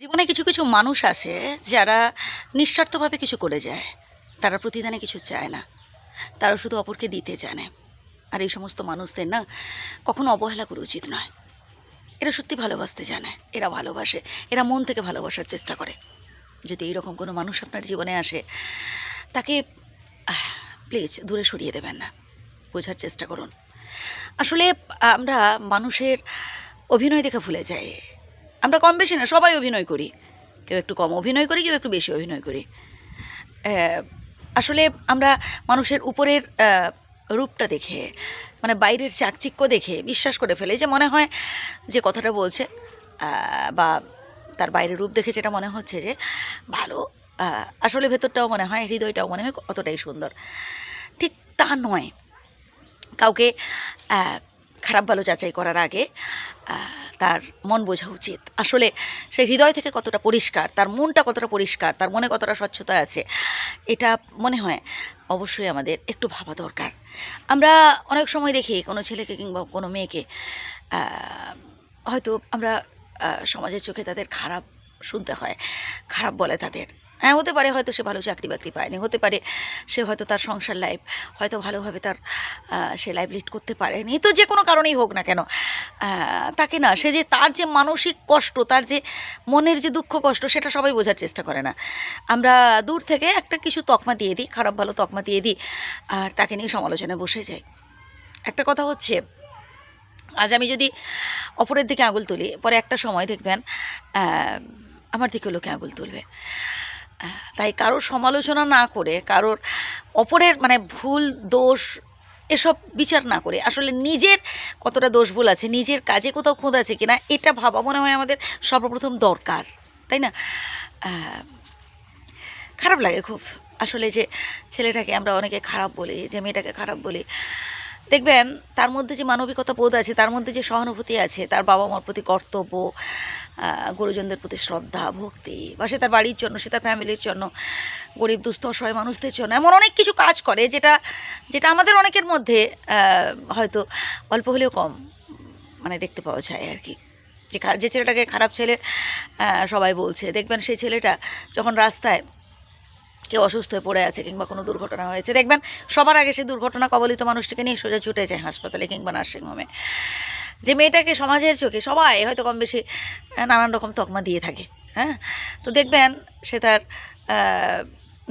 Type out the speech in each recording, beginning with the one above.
জীবনে কিছু কিছু মানুষ আছে যারা নিঃস্বার্থভাবে কিছু করে যায়। তারা প্রতিদানে কিছু চায় না। তারা শুধু অপরকে দিতে জানে। আর এই সমস্ত মানুষদের না কখনো অবহেলা করা উচিত নয়। এরা সত্যি ভালোবাসতে জানে, এরা ভালোবাসে, এরা মন থেকে ভালোবাসার চেষ্টা করে। যদি এইরকম কোনো মানুষ আপনার জীবনে আসে, তাকে প্লিজ দূরে সরিয়ে দেবেন না। বোঝার চেষ্টা করুন। আসলে আমরা মানুষের অভিনয় দেখে ভুলে যাই। আমরা কম বেশি না, সবাই অভিনয় করি। কেউ একটু কম অভিনয় করি, কেউ একটু বেশি অভিনয় করি। আসলে আমরা মানুষের উপরের রূপটা দেখে মানে বাইরের চাকচিক্য দেখে বিশ্বাস করে ফেলে। যে মনে হয় যে কথাটা বলছে বা তার বাইরের রূপ দেখে যেটা মনে হচ্ছে যে ভালো আসলে ভেতরটাও মনে হয়, হৃদয়টাও মনে হয় অতটাই সুন্দর। ঠিক তা নয়। কাউকে খারাপ ভালো যাচাই করার আগে তার মন বোঝা উচিত। আসলে সে হৃদয় থেকে কতটা পরিষ্কার, তার মনটা কতটা পরিষ্কার, তার মনে কতটা স্বচ্ছতা আছে, এটা মনে হয় অবশ্যই আমাদের একটু ভাবা দরকার। আমরা অনেক সময় দেখি কোনো ছেলেকে কিংবা কোনো মেয়েকে হয়তো আমরা সমাজের চোখে তাদের খারাপ শুনতে হয়, খারাপ বলে তাদের। হ্যাঁ হতে পারে হয়তো সে ভালো চাকরি বাকরি পায়নি, হতে পারে সে হয়তো তার সংসার লাইফ হয়তো ভালোভাবে তার সে লাইফ লিড করতে পারেনি। তো যে কোনো কারণেই হোক না কেন তাকে না, সে যে তার যে মানসিক কষ্ট, তার যে মনের যে দুঃখ কষ্ট, সেটা সবাই বোঝার চেষ্টা করে না। আমরা দূর থেকে একটা কিছু তকমা দিয়ে দিই, খারাপ ভালো তকমা দিয়ে দিই, আর তাকে নিয়ে সমালোচনায় বসে যাই। একটা কথা হচ্ছে আজ আমি যদি অপরের দিকে আঙুল তুলি, পরে একটা সময় দেখবেন আমার দিকে লোকে আঙুল তুলবে। তাই কারোর সমালোচনা না করে, কারোর অপরের মানে ভুল, দোষ এসব বিচার না করে, আসলে নিজের কতটা দোষ ভুল আছে, নিজের কাজে কোথাও খোঁজ আছে কিনা, এটা ভাবা মনে হয় আমাদের সর্বপ্রথম দরকার, তাই না? খারাপ লাগে খুব। আসলে যে ছেলেটাকে আমরা অনেকে খারাপ বলি, যে মেয়েটাকে খারাপ বলি দেখবেন, তার মধ্যে যে মানবিকতা বোধ আছে, তার মধ্যে যে সহানুভূতি আছে, তার বাবা মার প্রতি কর্তব্য গুরুজনদের প্রতি শ্রদ্ধা, ভক্তি, বা সে তার বাড়ির জন্য, সে তার ফ্যামিলির জন্য, গরিব, দুস্থ, অসহায় মানুষদের জন্য, এমন অনেক কিছু কাজ করে যেটা যেটা আমাদের অনেকের মধ্যে হয়তো অল্প হলেও কম মানে দেখতে পাওয়া যায় আর কি। যে যে ছেলেটাকে খারাপ ছেলে সবাই বলছে। দেখবেন সেই ছেলেটা যখন রাস্তায় কেউ অসুস্থ হয়ে পড়ে আছে কিংবা কোনো দুর্ঘটনা হয়েছে। দেখবেন, সবার আগে সেই দুর্ঘটনা কবলিত মানুষটিকে নিয়ে সোজা ছুটে যায় হাসপাতালে কিংবা নার্সিংহোমে যে মেয়েটাকে সমাজের চোখে সবাই হয়তো কম বেশি নানান রকম তকমা দিয়ে থাকে হ্যাঁ? তো দেখবেন, সে তার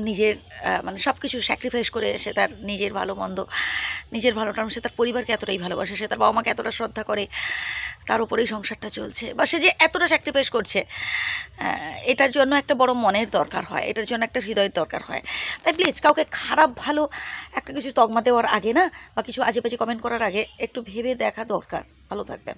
নিজের মানে সব কিছু স্যাক্রিফাইস করে সে তার নিজের ভালো, মন্দ, নিজের ভালোটা সে তার পরিবারকে এতটাই ভালোবাসে, সে তার বাবা মাকে এতটা শ্রদ্ধা করে, তার উপরেই সংসারটা চলছে বা সে যে এতটা স্যাক্রিফাইস করছে এটার জন্য একটা বড় মনের দরকার হয়, এটার জন্য একটা হৃদয়ের দরকার হয়। তাই প্লিজ কাউকে খারাপ, ভালো একটা কিছু তকমা দেওয়ার আগে না, বা কিছু আজে বাজে কমেন্ট করার আগে একটু ভেবে দেখা দরকার। ভালো থাকবেন।